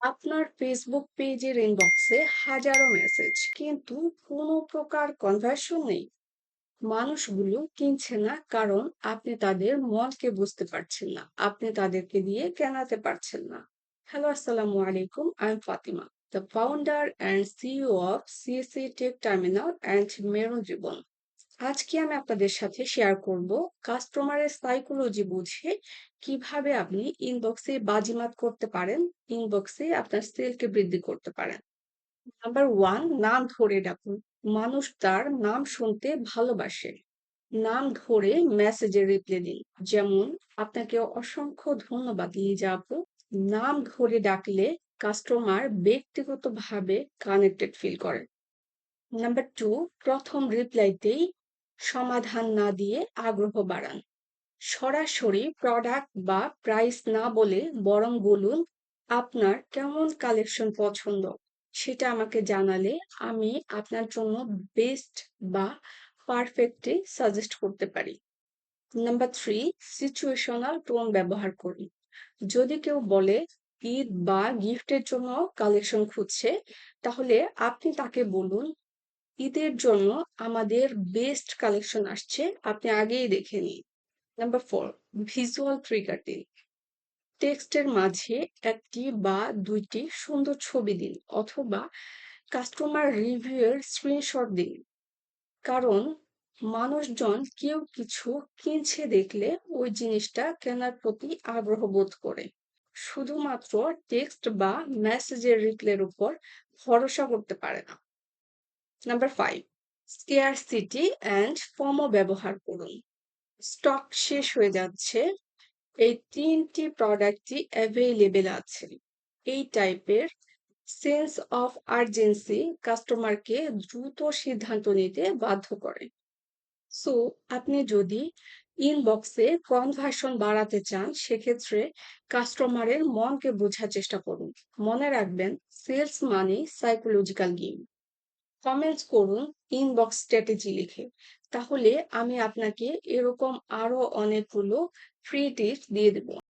আপনার ফেসবুক পেজের ইনবক্সে হাজারো মেসেজ কিন্তু কোনো প্রকার কনভার্সন নেই। মানুষগুলো কিনছে না, কারণ আপনি তাদের মনকে বুঝতে পারছেন না। আপনি তাদেরকে দিয়ে কেনাতে পারছেন না। হ্যালো আসসালামু আলাইকুম I am Fatima the founder and CEO of CAC tech terminal and Maroon Jibon আজকে আমি আপনাদের সাথে শেয়ার করব কাস্টমারের সাইকোলজি বুঝে কীভাবে আপনি ইনবক্সে বাজিমাত করতে পারেন ইনবক্সে আপনার সেলকে বৃদ্ধি করতে পারেন। নাম্বার ওয়ান নাম ধরে ডাকুন। মানুষ তার নাম শুনতে ভালোবাসে। নাম ধরে মেসেজে রিপ্লাই দিন। যেমন, আপনাকে অসংখ্য ধন্যবাদ লিজা আপু। নাম ধরে ডাকলে কাস্টমার ব্যক্তিগতভাবে কানেক্টেড ফিল করে। নাম্বার টু প্রথম রিপ্লাইতেই সমাধান না দিয়ে আগ্রহ বাড়ান। সরাসরি প্রোডাক্ট বা প্রাইস না বলে বরং বলুন, আপনার কেমন কালেকশন পছন্দ? সেটা আমাকে জানালে আমি আপনার জন্য বেস্ট বা পারফেক্টে সাজেস্ট করতে পারি। নাম্বার থ্রি সিচুয়েশনাল টোন ব্যবহার করুন যদি কেউ বলে, ঈদ বা গিফটের জন্য কালেকশন খুঁজছে, তাহলে আপনি তাকে বলুন ঈদের জন্য আমাদের বেস্ট কালেকশন আসছে, আপনি আগেই দেখে নিন। নাম্বার ফোর ভিজুয়াল ট্রিগার দিন টেক্সটের মাঝে একটি বা দুইটি সুন্দর ছবি দিন অথবা কাস্টমার রিভিউয়ের স্ক্রিনশট দিন। কারণ মানুষজন কেউ কিছু কিনছে দেখলে ওই জিনিসটা কেনার প্রতি আগ্রহ বোধ করে। শুধুমাত্র টেক্সট বা মেসেজের রিপ্লের উপর ভরসা করতে পারে না। Number five scarcity and ফর্মও ব্যবহার করুন। স্টক শেষ হয়ে যাচ্ছে, এই তিনটি প্রোডাক্টই অ্যাভেলেবেল আছে। এই টাইপের সেন্স অফ আর্জেন্সি কাস্টমারকে দ্রুত সিদ্ধান্ত নিতে বাধ্য করে। সো আপনি যদি ইনবক্সে কনভার্সন বাড়াতে চান, সেক্ষেত্রে কাস্টমারের মনকে বোঝার চেষ্টা করুন। মনে রাখবেন সেলস মানে সাইকোলজিক্যাল গেম কমেন্টস করুন ইনবক্স স্ট্র্যাটেজি লিখে। তাহলে আমি আপনাকে এরকম আরও অনেকগুলো ফ্রি টিপস দিয়ে দেবো।